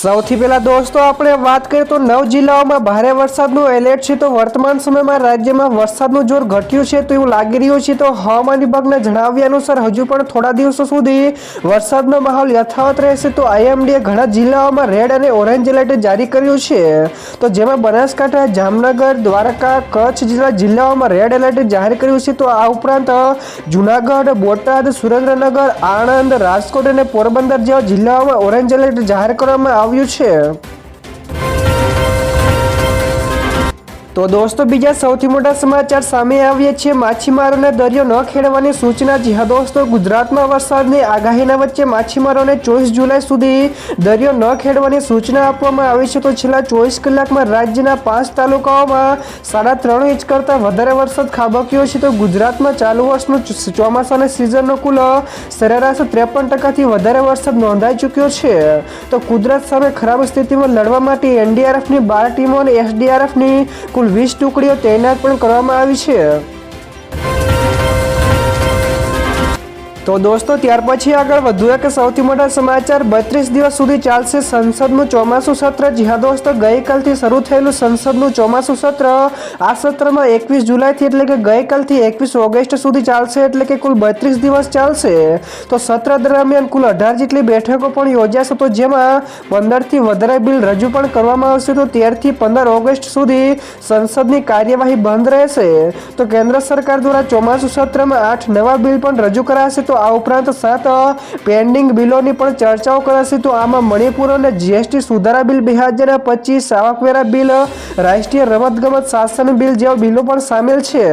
સૌથી પહેલાં દોસ્તો, આપણે વાત કરીએ તો નવ જિલ્લાઓમાં ભારે વરસાદનું એલર્ટ છે. તો વર્તમાન સમયમાં રાજ્યમાં વરસાદનું જોર ઘટ્યું છે તો એવું લાગી રહ્યું છે. તો હવામાન વિભાગના જણાવ્યા અનુસાર હજુ પણ થોડા દિવસો સુધી વરસાદનો માહોલ યથાવત રહેશે. તો આઈએમડીએ ઘણા જિલ્લાઓમાં રેડ અને ઓરેન્જ એલર્ટ જારી કર્યું છે. તો જેમાં બનાસકાંઠા, જામનગર, દ્વારકા, કચ્છ જેવા જિલ્લાઓમાં રેડ એલર્ટ જાહેર કર્યું છે. તો આ ઉપરાંત જુનાગઢ, બોટાદ, સુરેન્દ્રનગર, આણંદ, રાજકોટ અને પોરબંદર જેવા જિલ્લાઓમાં ઓરેન્જ એલર્ટ જાહેર કરવામાં આવ્યું છે તો દોસ્તો, બીજા સૌથી મોટા સમાચાર સામે આવ્યા છે માછીમારોને દરિયો ન ખેડવાની સૂચના જી હા દોસ્તો, ગુજરાતમાં વરસાદની આગાહીના વચ્ચે માછીમારોને ચોવીસ જુલાઈ સુધી દરિયો ન ખેડવાની સૂચના આપવામાં આવી છે. તો છેલ્લા ચોવીસ કલાકમાં રાજ્યના પાંચ તાલુકાઓમાં સાડા ત્રણ ઇંચ કરતાં વધારે વરસાદ ખાબક્યો છે. તો ગુજરાતમાં ચાલુ વર્ષનો ચોમાસાના સિઝનનો કુલ સરેરાશ ત્રેપન ટકાથી વધારે વરસાદ નોંધાઈ ચૂક્યો છે. તો કુદરત સામે ખરાબ સ્થિતિમાં લડવા માટે એનડીઆરએફની બાર ટીમો અને એસડીઆરએફની કુલ વીસ ટુકડીઓ તૈનાત પણ કરવામાં આવી છે. તો દોસ્તો, ત્યાર પછી આગળ વધુ એક સૌથી મોટા સમાચાર. બત્રીસ દિવસ સુધી ચાલશે સંસદનું ચોમાસું સત્ર. જી હા દોસ્તો, ગઈકાલથી શરૂ થયેલું સંસદનું ચોમાસું સત્ર આ સત્રમાં એકવીસ જુલાઈથી એટલે કે ગઈકાલથી એકવીસ ઓગસ્ટ સુધી ચાલશે એટલે કે કુલ બત્રીસ દિવસ ચાલશે. તો સત્ર દરમિયાન કુલ અઢાર જેટલી બેઠકો પણ યોજાશે. તો જેમાં પંદરથી વધારે બિલ રજૂ પણ કરવામાં આવશે. તો તેરથી પંદર ઓગસ્ટ સુધી સંસદની કાર્યવાહી બંધ રહેશે. તો કેન્દ્ર સરકાર દ્વારા ચોમાસું સત્રમાં આઠ નવા બિલ પણ રજૂ કરાશે. તો આ ઉપરાંત સાત પેન્ડિંગ બિલોની પણ ચર્ચાઓ કરાશે. તો આમાં મણિપુર અને જીએસટી સુધારા બિલ બે હજાર પચીસ આવકવેરા બિલ રાષ્ટ્રીય રમતગમત શાસન બિલ જેવા બિલો પણ સામેલ છે.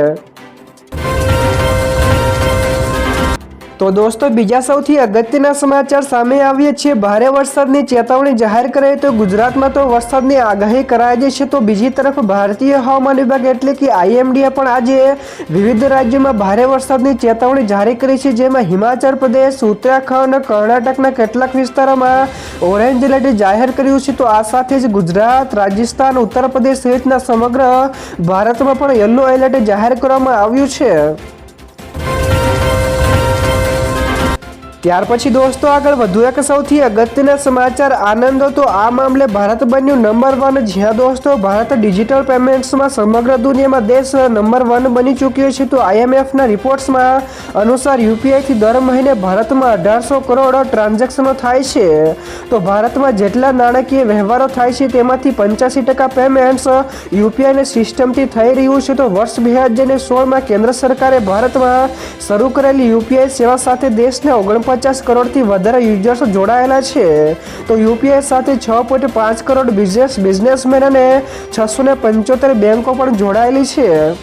તો દોસ્તો, બીજા સૌથી અગત્યના સમાચાર સામે આવીએ છીએ. ભારે વરસાદની ચેતવણી જાહેર કરાઈ તો ગુજરાતમાં તો વરસાદની આગાહી કરાઈ છે તો બીજી તરફ ભારતીય હવામાન વિભાગ એટલે કે આઈએમડીએ પણ આજે વિવિધ રાજ્યોમાં ભારે વરસાદની ચેતવણી જારી કરી છે. જેમાં હિમાચલ પ્રદેશ, ઉત્તરાખંડ, કર્ણાટકના કેટલાક વિસ્તારોમાં ઓરેન્જ એલર્ટ જાહેર કર્યું છે. તો આ સાથે જ ગુજરાત, રાજસ્થાન, ઉત્તર પ્રદેશ સહિતના સમગ્ર ભારતમાં પણ યલો એલર્ટ જાહેર કરવામાં આવ્યું છે. ત્યાર પછી દોસ્તો આગળ વધુ એક સૌથી અગત્યના સમાચાર આનંદ તો આ મામલે ભારત બન્યું નંબર વન જ્યાં દોસ્તો ભારત ડિજિટલ પેમેન્ટ્સમાં સમગ્ર દુનિયામાં દેશ નંબર વન બની ચૂક્યો છે. તો આઈએમએફના રિપોર્ટ્સમાં અનુસાર યુપીઆઈથી દર મહિને ભારતમાં અઢારસો કરોડ ટ્રાન્ઝેક્શનો થાય છે. તો ભારતમાં જેટલા નાણાકીય વ્યવહારો થાય છે તેમાંથી પંચ્યાસી ટકા પેમેન્ટ્સ યુપીઆઈની સિસ્ટમથી થઈ રહ્યું છે. તો વર્ષ બે હજાર સોળમાં કેન્દ્ર સરકારે ભારતમાં શરૂ કરેલી યુપીઆઈ સેવા સાથે દેશને ઓગણપચાસ કરોડથી વધારે યુઝર્સ જોડાયેલા છે. તો યુપીઆઈ સાથે છ પોઈન્ટ પાંચ કરોડ બિઝનેસ બિઝનેસમેન અને છસો પંચોતેર બેંકો પણ જોડાયેલી છે.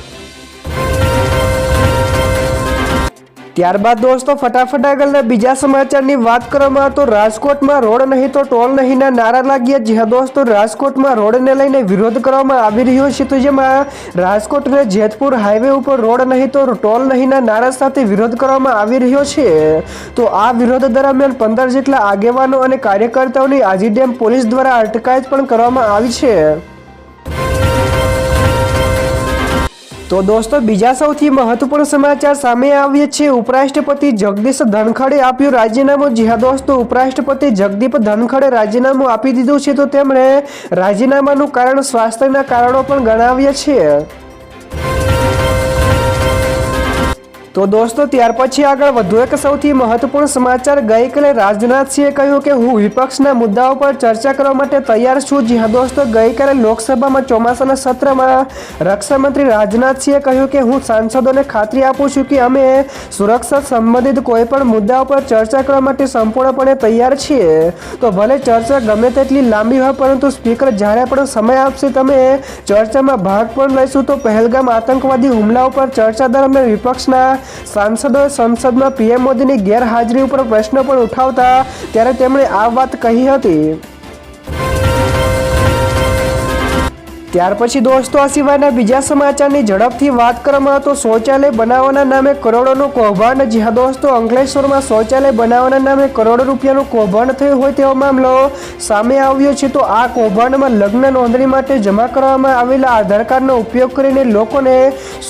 ત્યારબાદ દોસ્તો, ફટાફટ આગળના બીજા સમાચારની વાત કરવામાં તો રાજકોટમાં રોડ નહીં તો ટોલ નહીંના નારા લાગ્યા. જ્યાં દોસ્તો, રાજકોટમાં રોડને લઈને વિરોધ કરવામાં આવી રહ્યો છે તો જેમાં રાજકોટ અને જેતપુર હાઈવે ઉપર રોડ નહીં તો ટોલ નહીંના નારા સાથે વિરોધ કરવામાં આવી રહ્યો છે. તો આ વિરોધ દરમિયાન પંદર જેટલા આગેવાનો અને કાર્યકર્તાઓની આજી ડેમ પોલીસ દ્વારા અટકાયત પણ કરવામાં આવી છે. તો દોસ્તો, બીજા સૌથી મહત્વપૂર્ણ સમાચાર સામે આવ્યા છે. ઉપરાષ્ટ્રપતિ જગદીશ ધનખડે આપ્યું રાજીનામું. જી હા, દોસ્તો, ઉપરાષ્ટ્રપતિ જગદીપ ધનખડે રાજીનામું આપી દીધું છે. તો તેમણે રાજીનામાનું કારણ સ્વાસ્થ્યના કારણો પણ ગણાવ્યા છે. તો દોસ્તો, ત્યાર પછી આગળ વધુ એક સૌથી મહત્વપૂર્ણ સમાચાર ગઈકાલે રાજનાથસિંહે કહ્યું કે હું વિપક્ષના મુદ્દાઓ પર ચર્ચા કરવા માટે તૈયાર છું. જી હા, દોસ્તો, ગઈકાલે લોકસભામાં ચોમાસાના સત્રમાં રક્ષામંત્રી રાજનાથસિંહે કહ્યું કે હું સાંસદોને ખાતરી આપું છું કે અમે સુરક્ષા સંબંધિત કોઈપણ મુદ્દાઓ પર ચર્ચા કરવા માટે સંપૂર્ણપણે તૈયાર છીએ. તો ભલે ચર્ચા ગમે તેટલી લાંબી હોય, પરંતુ સ્પીકર જ્યારે પણ સમય આપશે, તમે ચર્ચામાં ભાગ પણ લઈશું. તો પહેલગામ આતંકવાદી હુમલાઓ પર ચર્ચા દરમિયાન વિપક્ષના સાંસદોએ સંસદમાં પીએમ મોદીની ગેરહાજરી ઉપર પ્રશ્ન પણ ઉઠાવતા ત્યારે તેમણે આ વાત કહી હતી. ત્યાર પછી દોસ્તો, આ સિવાયના બીજા સમાચારની ઝડપથી વાત કરવામાં તો શૌચાલય બનાવવાના નામે કરોડોનું કૌભાંડ જી હા દોસ્તો, અંકલેશ્વરમાં શૌચાલય બનાવવાના નામે કરોડો રૂપિયાનું કૌભાંડ થયું હોય તેવો મામલો સામે આવ્યો છે. તો આ કૌભાંડમાં લગ્ન નોંધણી માટે જમા કરવામાં આવેલા આધાર કાર્ડનો ઉપયોગ કરીને લોકોને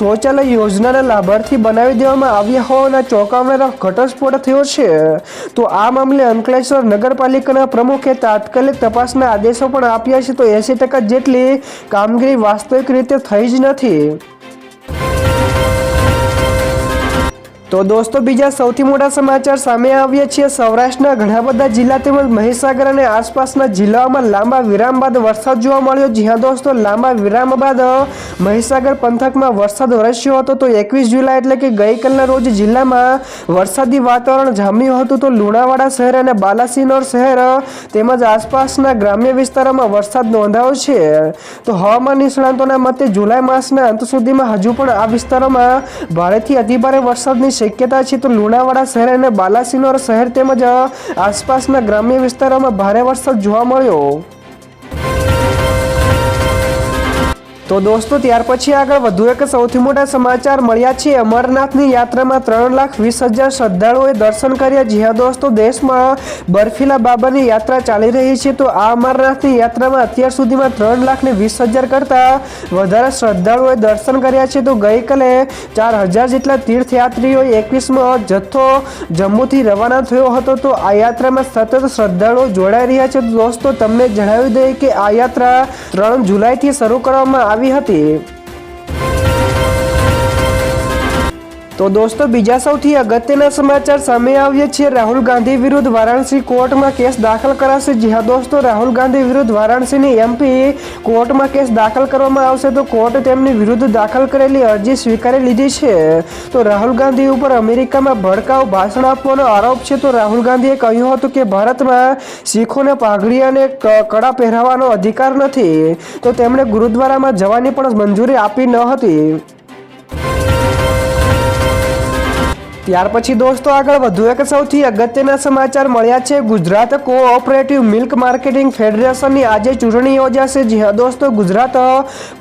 શૌચાલય યોજનાના લાભાર્થી બનાવી દેવામાં આવ્યા હોવાના ચોંકાવનારા ઘટસ્ફોટ થયો છે. તો આ મામલે અંકલેશ્વર નગરપાલિકાના પ્રમુખે તાત્કાલિક તપાસના આદેશો પણ આપ્યા છે. તો એંસી ટકા જેટલી કામગીરી વાસ્તવિક રીતે થઈ જ નથી. તો દોસ્તો, બીજા સૌથી મોટા સમાચાર સામે આવ્યા છે. સૌરાષ્ટ્રના ઘણા બધા જિલ્લા તેમજ મહીસાગર અને આસપાસના જિલ્લાઓમાં લાંબા વિરામ બાદ વરસાદ જોવા મળ્યો. જ્યાં દોસ્તો, લાંબા વિરામ બાદ મહીસાગર પંથકમાં વરસાદ વરસ્યો હતો. તો એકવીસ જુલાઈ એટલે કે ગઈકાલના રોજ જિલ્લામાં વરસાદી વાતાવરણ જામ્યું હતું. તો લુણાવાડા શહેર અને બાલાસિનોર શહેર તેમજ આસપાસના ગ્રામ્ય વિસ્તારોમાં વરસાદ નોંધાયો છે. તો હવામાન નિષ્ણાંતોના મતે જુલાઈ માસના અંત સુધીમાં હજુ પણ આ વિસ્તારોમાં ભારેથી અતિભારે વરસાદની શક્યતા છે તો લુણાવાડા શહેર અને બાલાસિનોર શહેર તેમજ આસપાસના ગ્રામ્ય વિસ્તારોમાં ભારે વરસાદ જોવા મળ્યો. તો દોસ્તો, ત્યાર પછી આગળ વધુ એક સૌથી મોટા સમાચાર મળ્યા છે. અમરનાથની યાત્રામાં ત્રણ લાખ વીસ હજાર શ્રદ્ધાળુઓએ દર્શન કર્યા. જી દોસ્તો, દેશમાં બર્ફીલા બાબાની યાત્રા ચાલી રહી છે. તો આ અમરનાથની યાત્રામાં અત્યાર સુધીમાં ત્રણ લાખ ને વીસ હજાર કરતાં વધારે શ્રદ્ધાળુઓએ દર્શન કર્યા છે. તો ગઈકાલે ચાર હજાર જેટલા તીર્થયાત્રીઓએ એકવીસમો જથ્થો જમ્મુથી રવાના થયો હતો. તો આ યાત્રામાં સતત શ્રદ્ધાળુઓ જોડાઈ રહ્યા છે. તો દોસ્તો, તમને જણાવી દઈએ કે આ યાત્રા ત્રણ જુલાઈથી શરૂ કરવામાં આવી હતી તો દોસ્તો, બીજા સૌથી અગત્યના સમાચાર સામે આવ્યા છે રાહુલ ગાંધી વિરુદ્ધ વારાણસી કોર્ટમાં કેસ દાખલ કરાશે. જી હા દોસ્તો, રાહુલ ગાંધી વિરુદ્ધ વારાણસીની એમપી કોર્ટમાં કેસ દાખલ કરવામાં આવશે તો કોર્ટ તેમની વિરુદ્ધ દાખલ કરેલી અરજી સ્વીકારી લીધી છે. તો રાહુલ ગાંધી ઉપર અમેરિકામાં ભડકાઉ ભાષણ આપવાનો આરોપ છે. તો રાહુલ ગાંધીએ કહ્યું હતું કે ભારતમાં શીખોને પાઘડી અને કડા પહેરાવવાનો અધિકાર નથી. તો તેમણે ગુરુદ્વારામાં જવાની પણ મંજૂરી આપી ન હતી. ત્યાર પછી દોસ્તો આગળ વધુ એક સૌથી અગત્યના સમાચાર મળ્યા છે. ગુજરાત કોઓપરેટિવ મિલ્ક માર્કેટિંગ ફેડરેશનની આજે ચૂંટણી યોજાશે. જી દોસ્તો, ગુજરાત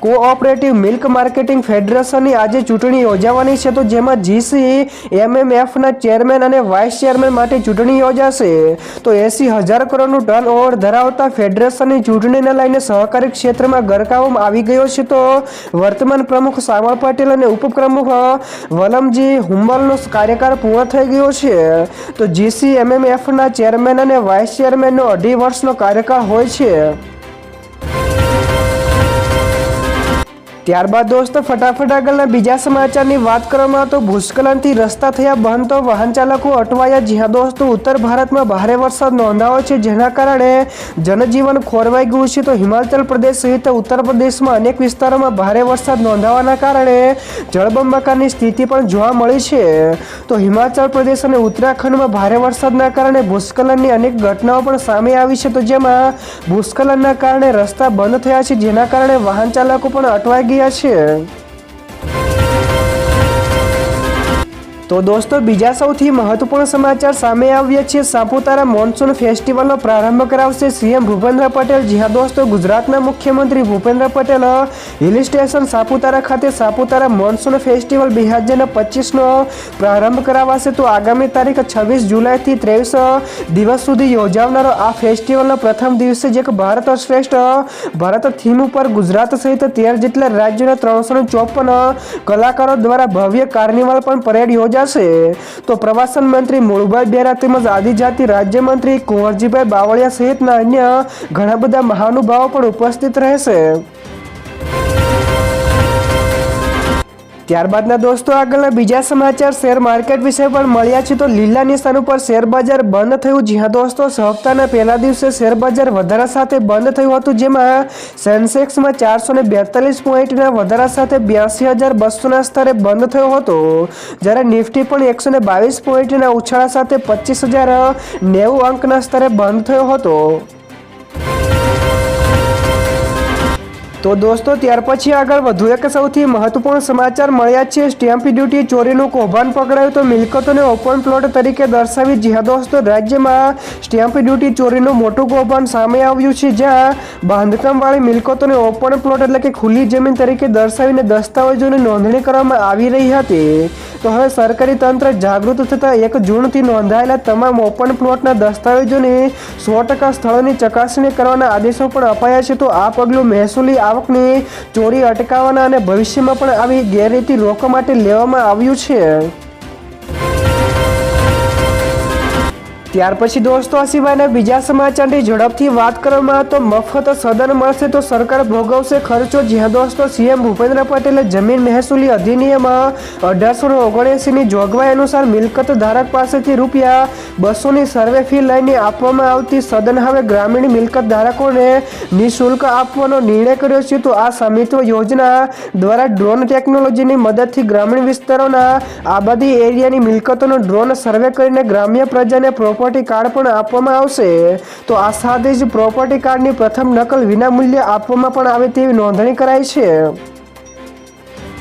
કોઓપરેટિવ મિલ્ક માર્કેટિંગ ફેડરેશનની આજે ચૂંટણી યોજાવાની છે. તો જેમાં જીસી એમએમએફના ચેરમેન અને વાઇસ ચેરમેન માટે ચૂંટણી યોજાશે. તો એસી હજાર કરોડનું ટર્ન ઓવર ધરાવતા ફેડરેશનની ચૂંટણીને લઈને સહકારી ક્ષેત્રમાં ગરકાવવામાં આવી ગયો છે. તો વર્તમાન પ્રમુખ સાવળ પટેલ અને ઉપપ્રમુખ વલમજી હુંબલનો કાર્યકાળ પૂર્ણ થઈ ગયો છે, તો જીસી એમએમએફના ચેરમેન અને વાઇસ ચેરમેનનો અઢી વર્ષનો કાર્યકાળ હોય છે. ત્યારબાદ દોસ્તો, ફટાફટ આગળના બીજા સમાચારની વાત કરવામાં તો ભૂસ્ખલનથી રસ્તા થયા બંધ તો વાહન ચાલકો અટવાયા જ્યાં દોસ્તો, ઉત્તર ભારતમાં ભારે વરસાદ નોંધાયો છે, જેના કારણે જનજીવન ખોરવાઈ ગયું છે. તો હિમાચલ પ્રદેશ સહિત ઉત્તર પ્રદેશમાં અનેક વિસ્તારોમાં ભારે વરસાદ નોંધાવાના કારણે જળબંબાકારની સ્થિતિ પણ જોવા મળી છે. તો હિમાચલ પ્રદેશ અને ઉત્તરાખંડમાં ભારે વરસાદના કારણે ભૂસ્ખલનની અનેક ઘટનાઓ પણ સામે આવી છે. તો જેમાં ભૂસ્ખલનના કારણે રસ્તા બંધ થયા છે, જેના કારણે વાહન ચાલકો પણ અટવાઈ ગયા છે તો દોસ્તો, બીજા સૌથી મહત્વપૂર્ણ સમાચાર સામે આવ્યા છે. સાપુતારા મોન્સૂન ફેસ્ટિવલનો પ્રારંભ કરાવશે સીએમ ભૂપેન્દ્ર પટેલ. જી હા દોસ્તો, ગુજરાતના મુખ્યમંત્રી ભૂપેન્દ્ર પટેલ હિલ સ્ટેશન સાપુતારા ખાતે સાપુતારા મોન્સૂન ફેસ્ટિવલ બે હજાર પચીસનો પ્રારંભ કરાવાશે. તો આગામી તારીખ છવ્વીસ જુલાઈથી ત્રેવીસ દિવસ સુધી યોજાનારો આ ફેસ્ટિવલનો પ્રથમ દિવસે જ એક ભારત શ્રેષ્ઠ ભારત થીમ ઉપર ગુજરાત સહિત તેર જેટલા રાજ્યોના ત્રણસો ચોપન કલાકારો દ્વારા ભવ્ય કાર્નિવલ પણ પરેડ યોજાશે તો પ્રવાસન મંત્રી મૂળભાઈ બેરા તેમજ આદિજાતિ રાજ્યમંત્રી કુંવરજીભાઈ બાવળિયા સહિતના અન્ય ઘણા બધા મહાનુભાવો પણ ઉપસ્થિત રહેશે. ત્યારબાદના દોસ્તો, આગળના બીજા સમાચાર. શેર માર્કેટ વિશે પણ મળ્યા છે તો લીલા નિશાન ઉપર શેર બજાર બંધ થયું. જ્યાં દોસ્તો, સપ્તાહના પહેલા દિવસે શેર બજાર વધારા સાથે બંધ થયું હતું, જેમાં સેન્સેક્સમાં ચારસો ને બેતાલીસ પોઈન્ટના વધારા સાથે બ્યાસી હજાર બસોના સ્તરે બંધ થયો હતો. જ્યારે નિફ્ટી પણ એકસો ને બાવીસ પોઈન્ટના ઉછાળા સાથે પચીસ હજાર નેવું અંકના સ્તરે બંધ થયો હતો. તો દોસ્તો, ત્યાર પછી આગળ વધુ એક સૌથી મહત્વપૂર્ણ સમાચાર મળ્યા છે. સ્ટેમ્પ ડ્યુટી ચોરીનું કૌભાંડ પકડાયું તો મિલકતોને ઓપન પ્લોટ તરીકે દર્શાવી જ્યાં દોસ્તો, રાજ્યમાં સ્ટેમ્પ ડ્યુટી ચોરીનું મોટું કૌભાંડ સામે આવ્યું છે, જ્યાં બાંધકામવાળી મિલકતોને ઓપન પ્લોટ એટલે કે ખુલ્લી જમીન તરીકે દર્શાવીને દસ્તાવેજોની નોંધણી કરવામાં આવી રહી હતી. તો હવે સરકારી તંત્ર જાગૃત થતાં એક જૂનથી નોંધાયેલા તમામ ઓપન પ્લોટના દસ્તાવેજોની સો ટકા સ્થળોની ચકાસણી કરવાના આદેશો પણ અપાયા છે. તો આ પગલું મહેસૂલી આવકની ચોરી અટકાવવાના અને ભવિષ્યમાં પણ આવી ગેરરીતિ રોકવા માટે લેવામાં આવ્યું છે. ત્યાર પછી દોસ્તો, આ સિવાયના બીજા સમાચારની ઝડપથી વાત કરવામાં તો મફત સદન મળશે તો સરકાર ભોગવશે ખર્ચો. જ્યાં દોસ્તો, સીએમ ભૂપેન્દ્ર પટેલે જમીન મહેસૂલી અધિનિયમ અઢારસો ઓગણએંસીની જોગવાઈ અનુસાર મિલકત ધારક પાસેથી રૂપિયા બસોની સર્વે ફી લઈને આપવામાં આવતી સદન હવે ગ્રામીણ મિલકત ધારકોને નિઃશુલ્ક આપવાનો નિર્ણય કર્યો છે. તો આ સમિત્વ યોજના દ્વારા ડ્રોન ટેકનોલોજીની મદદથી ગ્રામીણ વિસ્તારોના આબાદી એરિયાની મિલકતોનો ડ્રોન સર્વે કરીને ગ્રામ્ય પ્રજાને પ્રોપર્ટી કાર્ડ પણ આપવામાં આવશે. તો આ સાથે જ પ્રોપર્ટી કાર્ડની પ્રથમ નકલ વિનામૂલ્યે આપવામાં પણ આવે તેવી નોંધણી કરાઈ છે.